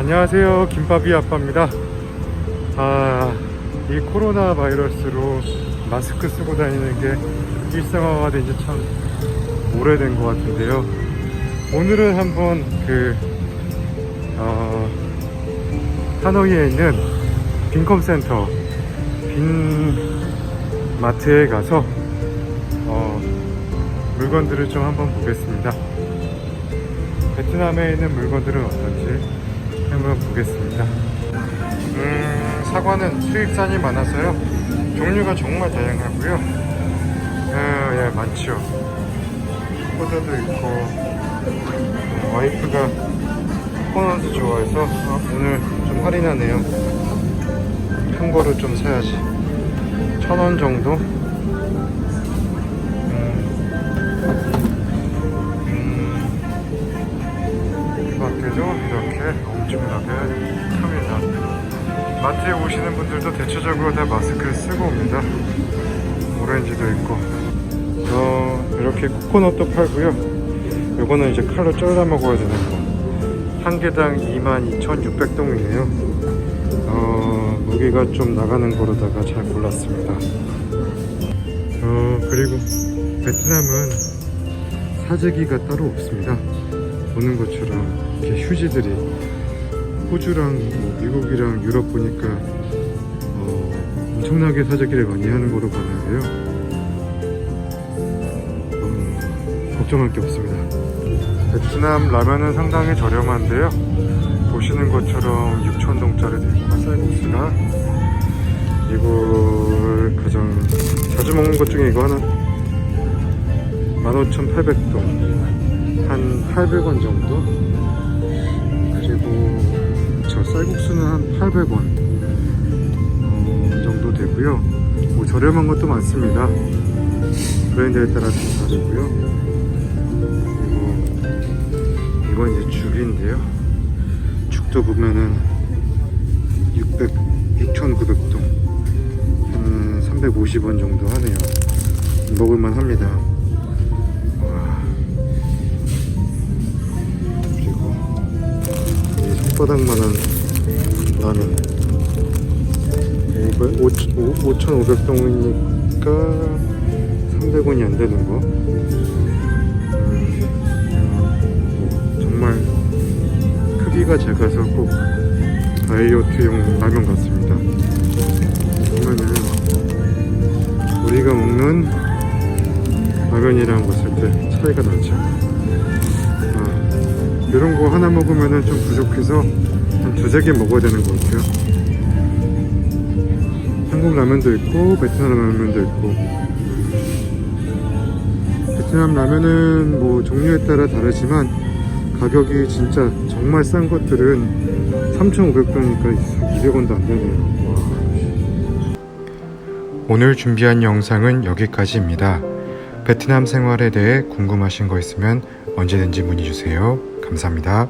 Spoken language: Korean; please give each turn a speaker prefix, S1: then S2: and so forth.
S1: 안녕하세요. 김밥이 아빠입니다. 아, 이 코로나 바이러스로 마스크 쓰고 다니는 게 일상화가 된 지 참 오래된 것 같은데요. 오늘은 한번 그, 어, 하노이에 있는 빈컴센터, 빈 마트에 가서, 어, 물건들을 좀 한번 보겠습니다. 베트남에 있는 물건들은 어떤지 한번 보겠습니다. 음, 사과는 수입산이 많아서요. 종류가 정말 다양하고요. 어, 예, 많죠. 포도도 있고, 어, 와이프가 코코넛을 좋아해서 어, 오늘 좀 할인하네요. 큰 거를 좀 사야지. 천 원 정도? 마트에 오시는 분들도 대체적으로 다 마스크를 쓰고 옵니다. 오렌지도 있고, 어, 이렇게 코코넛도 팔고요. 요거는 이제 칼로 잘라 먹어야 되는 거. 한 개당 22,600동이네요. 어, 무게가 좀 나가는 거로다가 잘 몰랐습니다. 어, 그리고 베트남은 사재기가 따로 없습니다. 보는 것처럼 이렇게 휴지들이 호주랑 뭐 미국이랑 유럽 보니까 어, 엄청나게 사재기를 많이 하는 거로 봤는데요. 어, 걱정할 게 없습니다. 베트남 라면은 상당히 저렴한데요. 보시는 것처럼 6,000동짜리 되고 쌀국수나 이걸 가장 자주 먹는 것 중에 이거 하나 15,800동 한 800원 정도 쌀국수는 한 800원. 어, 정도 되고요. 뭐 저렴한 것도 많습니다. 브랜드에 따라 좀 다르고요. 그리고 이건 이제 죽인데요. 죽도 보면은 600, 6,900동. 한 350원 정도 하네요. 먹을만 합니다. 와. 그리고 이 손바닥만한 라면 5,500동이니까 300원이 안 되는 거? 음, 어, 정말 크기가 작아서 꼭 다이어트용 라면 같습니다. 보면은 우리가 먹는 라면이랑 봤을 때 차이가 나죠. 아, 이런 거 하나 먹으면은 좀 부족해서 한 두세 개 먹어야 되는 것 같아요 한국 라면도 있고 베트남 라면도 있고 베트남 라면은 뭐 종류에 따라 다르지만 가격이 진짜 정말 싼 것들은 3,500원이니까 200원도 안 되네요 와. 오늘 준비한 영상은 여기까지입니다. 베트남 생활에 대해 궁금하신 거 있으면 언제든지 문의 주세요. 감사합니다.